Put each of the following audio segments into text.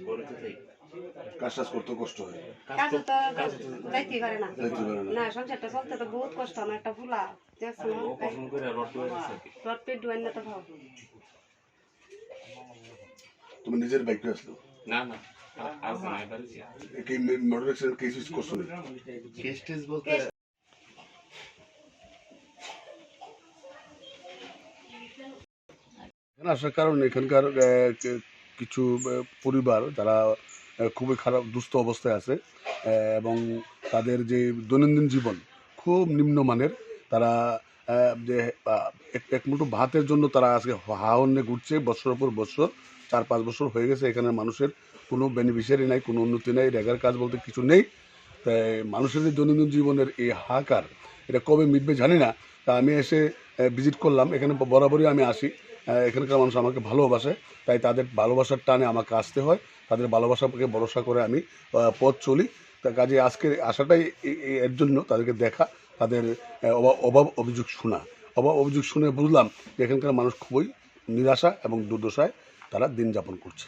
গরুতে থেকে। কাজ টাজ করতে কষ্ট হয়। কাজে তো যাইতেই পারে না। যাইতে পারে না। না সংসারটা চলতে তো বহুত কষ্ট। আমার একটা ফুলা রড পেট না তো ভাও তুমি নিজের বাইকটা আসলো? না না আ- আজ না এবার কি মোটর অ্যাক্সিডেন্ট কেস করছ কেস টেস বলতে আসার কারণ এখানকার কিছু পরিবার যারা খুবই খারাপ, দুস্থ অবস্থায় আছে এবং তাদের যে দৈনন্দিন জীবন খুব নিম্নমানের, তারা যে এক- মুঠো ভাতের জন্য তারা আজকে হাওনে ঘুরছে, বছরের পর বছর, চার, পাঁচ বছর হয়ে গেছে এখানে মানুষের কোনো বেনিফিশিয়ারি নাই, কোনো উন্নতি নাই, রেগার কাজ বলতে কিছু নেই। তাই মানুষের যে দৈনন্দিন জীবনের এই হাহাকার, এটা কবে মিটবে জানি না। তা আমি এসে ভিজিট করলাম, এখানে বরাবরই আমি আসি। এখানকার মানুষ আমাকে ভালোবাসে, তাই তাদের ভালোবাসার টানে আমাকে আসতে হয়। তাদের ভালোবাসাকে ভরসা করে আমি পথ চলি। তা কাজে আজকের আসাটাই এর জন্য তাদেরকে দেখা, তাদের অভাব অভিযোগ শোনা। অভাব অভিযোগ শুনে বুঝলাম যে এখানকার মানুষ খুবই নিরাশা এবং দুর্দশায় তারা দিন যাপন করছে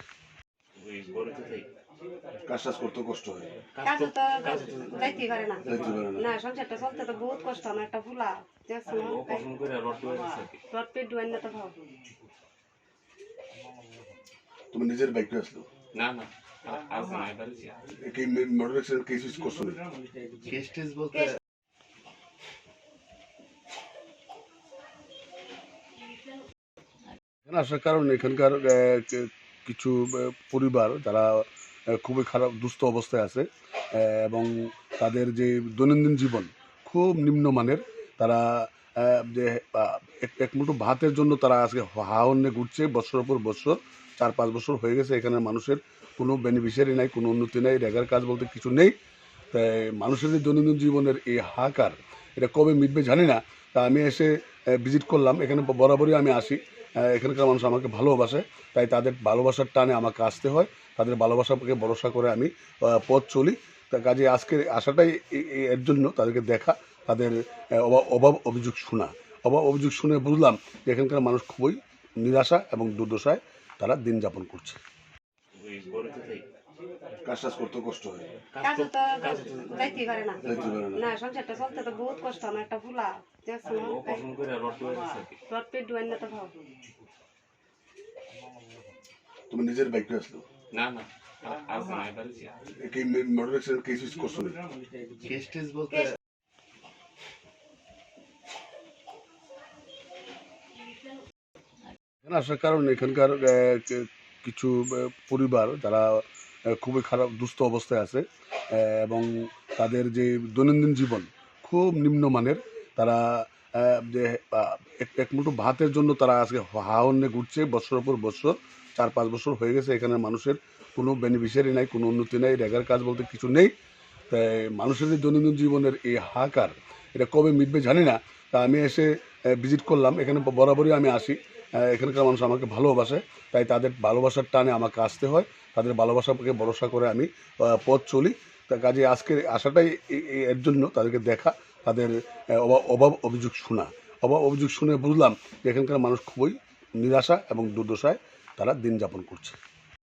কাজ টাজ করতে কষ্ট হয়। কাজে তো পারে না। যাইতে পারে না। না সংসারটা চলতে তো বহুত কষ্ট আমার একটা ফুলা অপারেশন করে পেট না তো ভাও তুমি নিজের বাইকটা আসলো? না না। আ- আজ না এবার কি মোটর অ্যাক্সিডেন্ট কেস করছ? কেস টেস বলতে আসার কারণ এখানকার আহ, কিছু পরিবার যারা খুবই খারাপ, দুস্থ অবস্থায় আছে। এবং তাদের যে দৈনন্দিন জীবন খুব নিম্নমানের, তারা যে এক- মুঠো ভাতের জন্য তারা আজকে হাওনে ঘুরছে বছরের পর বছর, চার, পাঁচ বছর হয়ে গেছে, এখানে মানুষের কোনো বেনিফিশিয়ারি নাই, কোনো উন্নতি নাই, রেগার কাজ বলতে কিছু নেই। তাই মানুষের যে দৈনন্দিন জীবনের এই হাহাকার, এটা কবে মিটবে জানি না। তা আমি এসে ভিজিট করলাম। এখানে বরাবরই আমি আসি। এখানকার মানুষ আমাকে ভালোবাসে, তাই তাদের ভালোবাসার টানে আমাকে আসতে হয়। তাদের ভালোবাসাকে ভরসা করে আমি পথ চলি। তা কাজে আজকে আসাটাই এর জন্য তাদেরকে দেখা, তাদের অভাব অভিযোগ শোনা। অভাব অভিযোগ শুনে বুঝলাম যে এখানকার মানুষ খুবই নিরাশা এবং দুর্দশায় তারা দিন যাপন করছে। কাজ টাজ করতে কষ্ট হয়। কাজে তো যাইতেই পারে না। যাইতে পারে না। না সংসারটা চলতে তো বহুত কষ্ট আমার একটা রড পেট না তো ভাও তুমি নিজের বাইকটা আসলো? না না আসার কারণ এখানকার আহ, কিছু পরিবার যারা খুবই খারাপ, দুস্থ অবস্থায় আছে। এবং তাদের যে দৈনন্দিন জীবন খুব নিম্নমানের, তারা যে এক- ভাতের জন্য তারা আজকে হাওনে ঘুরছে, বছরের পর বছর, চার পাঁচ বছর হয়ে গেছে, এখানে মানুষের কোনো বেনিফিশিয়ারি নাই, কোনো উন্নতি নাই, রেগার কাজ বলতে কিছু নেই। তাই মানুষের যে দৈনন্দিন জীবনের এই হাহাকার, এটা কবে মিটবে জানি না। তা আমি এসে ভিজিট করলাম। এখানে বরাবরই আমি আসি। এখানকার মানুষ আমাকে ভালোবাসে, তাই তাদের ভালোবাসার টানে আমাকে আসতে হয়। তাদের ভালোবাসাকে ভরসা করে আমি পথ চলি। তা কাজে আজকে আসাটাই এর জন্য তাদেরকে দেখা, তাদের অভাব অভিযোগ শোনা। অভাব অভিযোগ শুনে বুঝলাম যে এখানকার মানুষ খুবই নিরাশা এবং দুর্দশায় তারা দিন যাপন করছে।